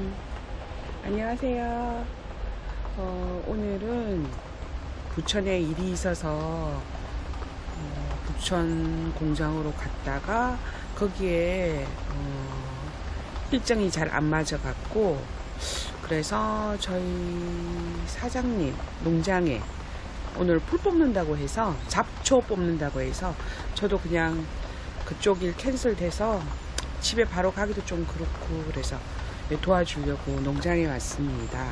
음, 안녕하세요. 어, 오늘은 부천에 일이 있어서 어, 부천 공장으로 갔다가 거기에 어, 일정이 잘 안 맞아갖고 그래서 저희 사장님 농장에 오늘 풀 뽑는다고 해서 잡초 뽑는다고 해서 저도 그냥 그쪽 일 캔슬돼서 집에 바로 가기도 좀 그렇고 그래서 네, 도와주려고 농장에 왔습니다.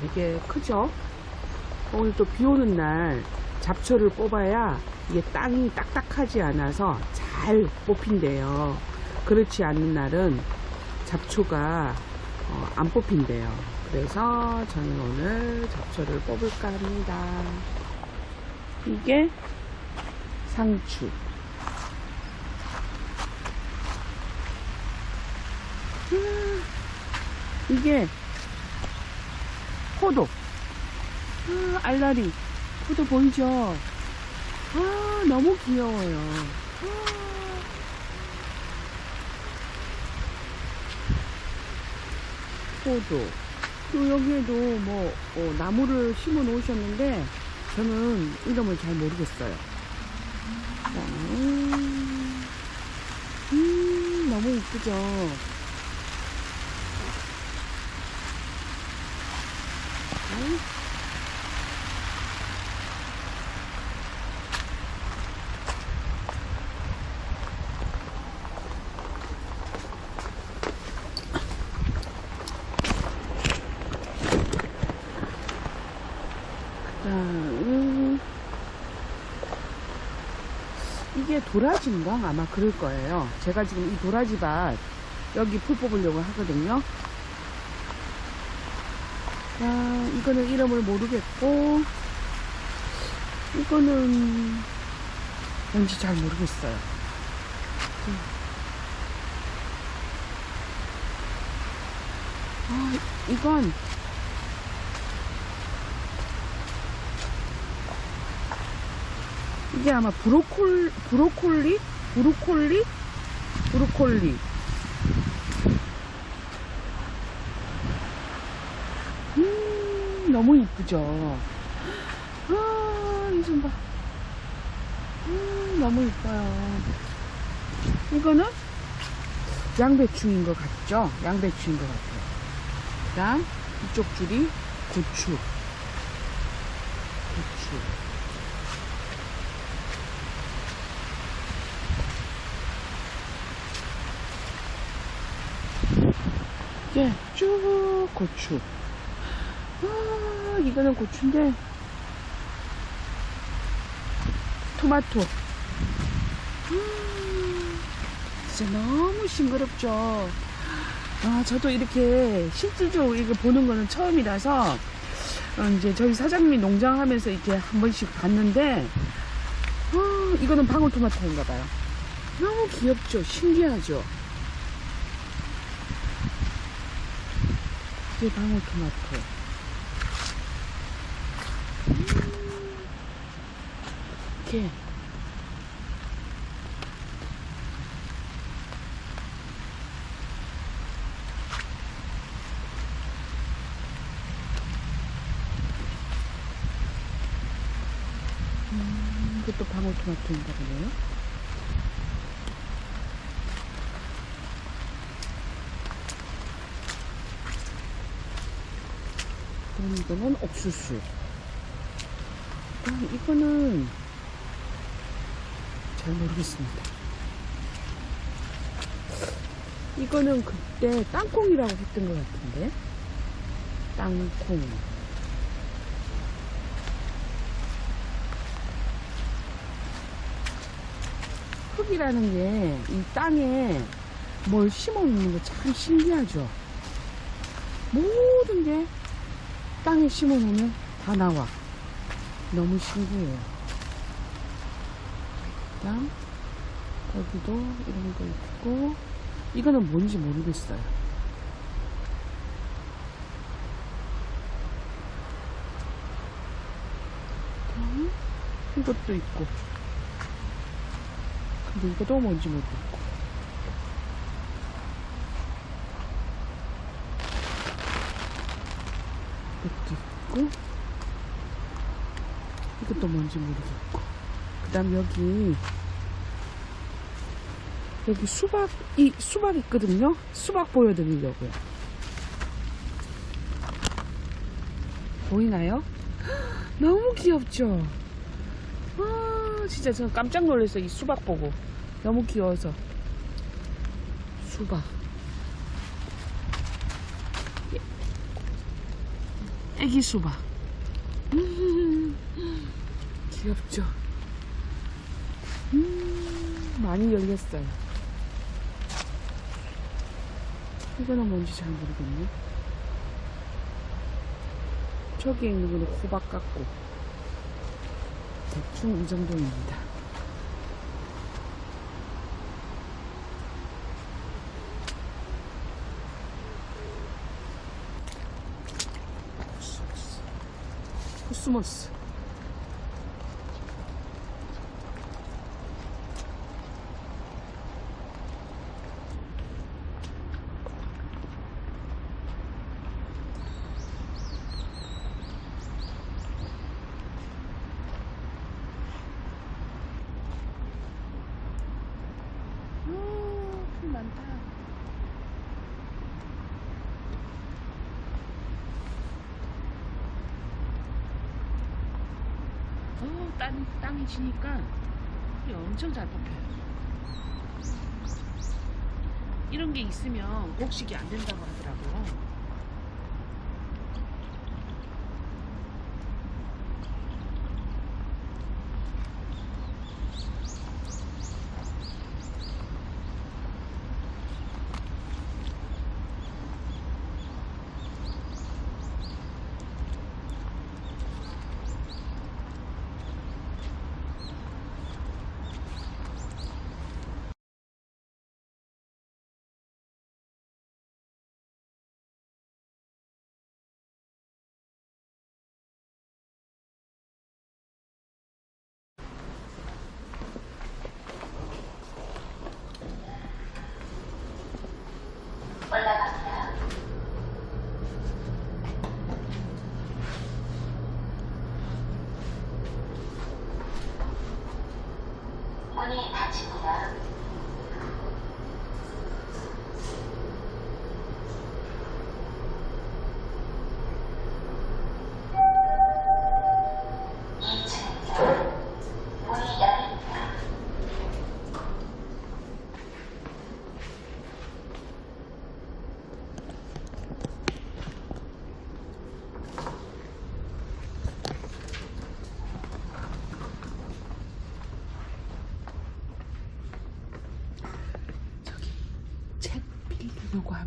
되게 크죠? 오늘 또 비 오는 날 잡초를 뽑아야 이게 땅이 딱딱하지 않아서 잘 뽑힌대요. 그렇지 않는 날은 잡초가 어, 안 뽑힌대요. 그래서 저는 오늘 잡초를 뽑을까 합니다. 이게 상추. 음, 이게 포도. 아, 알라리. 포도 보이죠? 아, 너무 귀여워요. 아. 포도. 또 여기에도 뭐, 어, 나무를 심어 놓으셨는데, 저는 이름을 잘 모르겠어요. 음, 음, 너무 이쁘죠? 음. 이게 도라지인가 아마 그럴 거예요. 제가 지금 이 도라지밭 여기 풀 뽑으려고 하거든요. 아, 이거는 이름을 모르겠고 이거는 뭔지 잘 모르겠어요. 음. 아, 이건 이게 아마 브로콜 브로콜리 브로콜리 브로콜리 음 너무 이쁘죠? 아 이 좀 봐. 음 너무 이뻐요. 이거는 양배추인 것 같죠? 양배추인 것 같아요. 그 다음 이쪽 줄이 고추. 고추. 예, 쭉 고추. 아, 이거는 고추인데 토마토. 음, 진짜 너무 싱그럽죠. 아, 저도 이렇게 실질적으로 이거 보는 거는 처음이라서 어, 이제 저희 사장님이 농장 하면서 이렇게 한 번씩 봤는데 아, 이거는 방울토마토인가 봐요. 너무 귀엽죠? 신기하죠? 이게 방울토마토. 음, 이렇게. 음, 이것도 방울토마토인가 보네요. 이거는 옥수수. 이거는 잘 모르겠습니다. 이거는 그때 땅콩이라고 했던 것 같은데. 땅콩. 흙이라는 게 이 땅에 뭘 심어 놓는 거참 신기하죠. 모든 게 땅에 심어 놓으면 다 나와. 너무 신기해요. 있습니다. 여기도 이런 거 있고 이거는 뭔지 모르겠어요. 이것도 있고 근데 이것도 뭔지 모르겠고 이것도 있고 이것도 뭔지 모르겠고 다음 여기 여기 수박 이 수박 있거든요 수박 보여드리려고요 보이나요? 너무 귀엽죠? 아 진짜 저 깜짝 놀랐어요 이 수박 보고 너무 귀여워서 수박 애기 수박 음, 귀엽죠? 음, 많이 열렸어요. 이거는 뭔지 잘 모르겠네. 저기 있는 거는 호박 같고. 대충 이 정도입니다. 코스모스 어, 땅, 땅이 지니까 엄청 잘 뽑혀요. 이런 게 있으면 곡식이 안 된다고 하더라고요.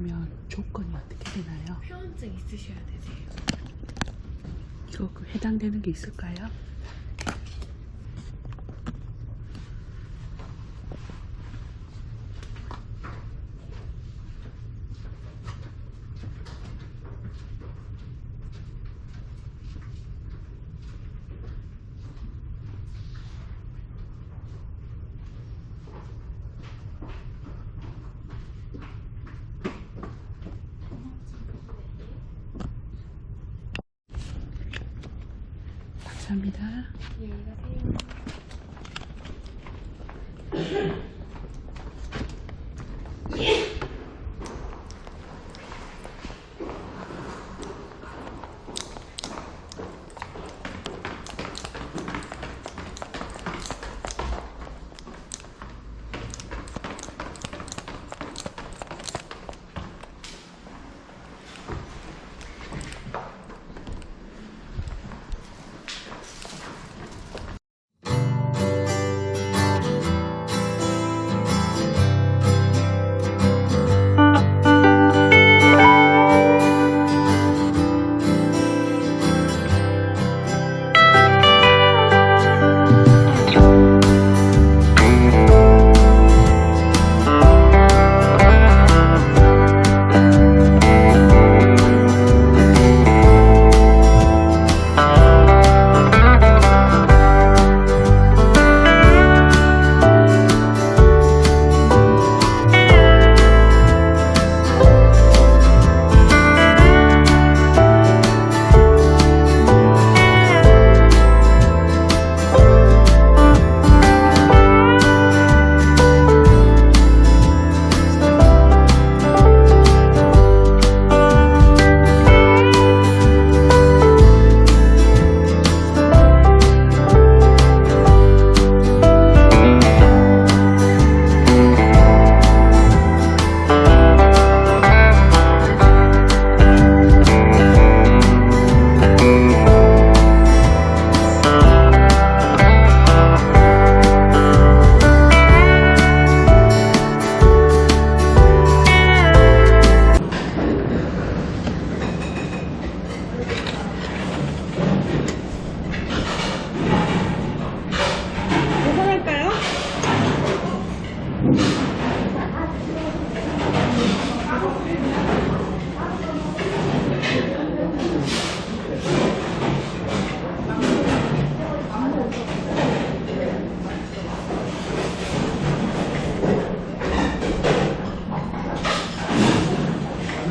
하면 조건이 어떻게 되나요? 표현증 있으셔야 되세요. 이거 그 해당되는 게 있을까요? 감사합니다. 안녕히 가세요.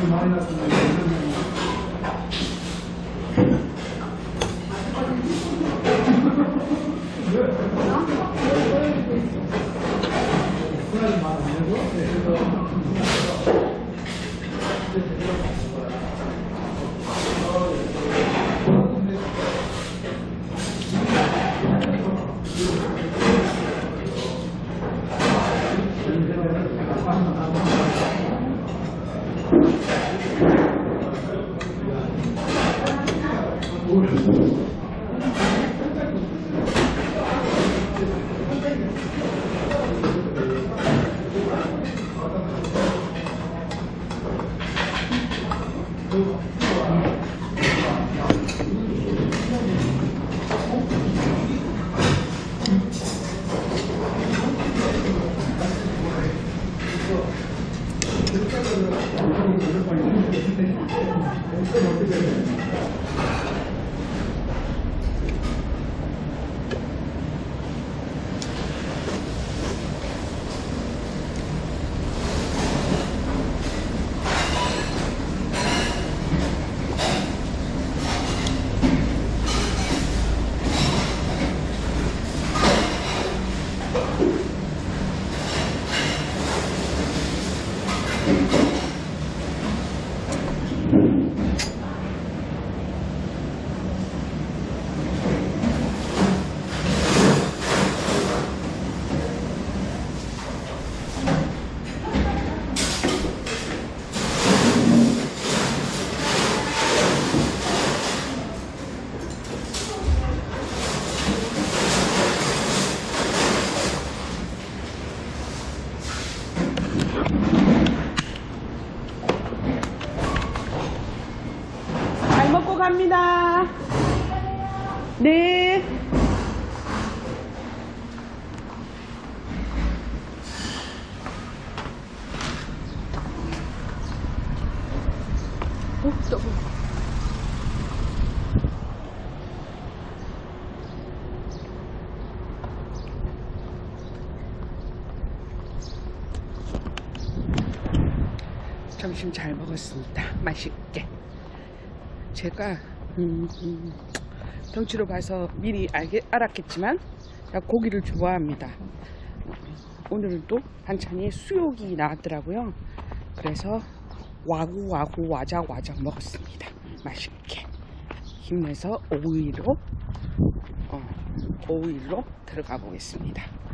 잘 먹고 갑니다. 네. 어, 뜨거. 점심 잘 먹었습니다. 맛있게. 제가 음, 음, 덩치로 봐서 미리 알게, 알았겠지만 고기를 좋아합니다. 오늘은 또 반찬이 수육이 나왔더라고요. 그래서 와구 와구 와자 와자 먹었습니다. 맛있게 힘내서 오일로 어, 오일로 들어가 보겠습니다.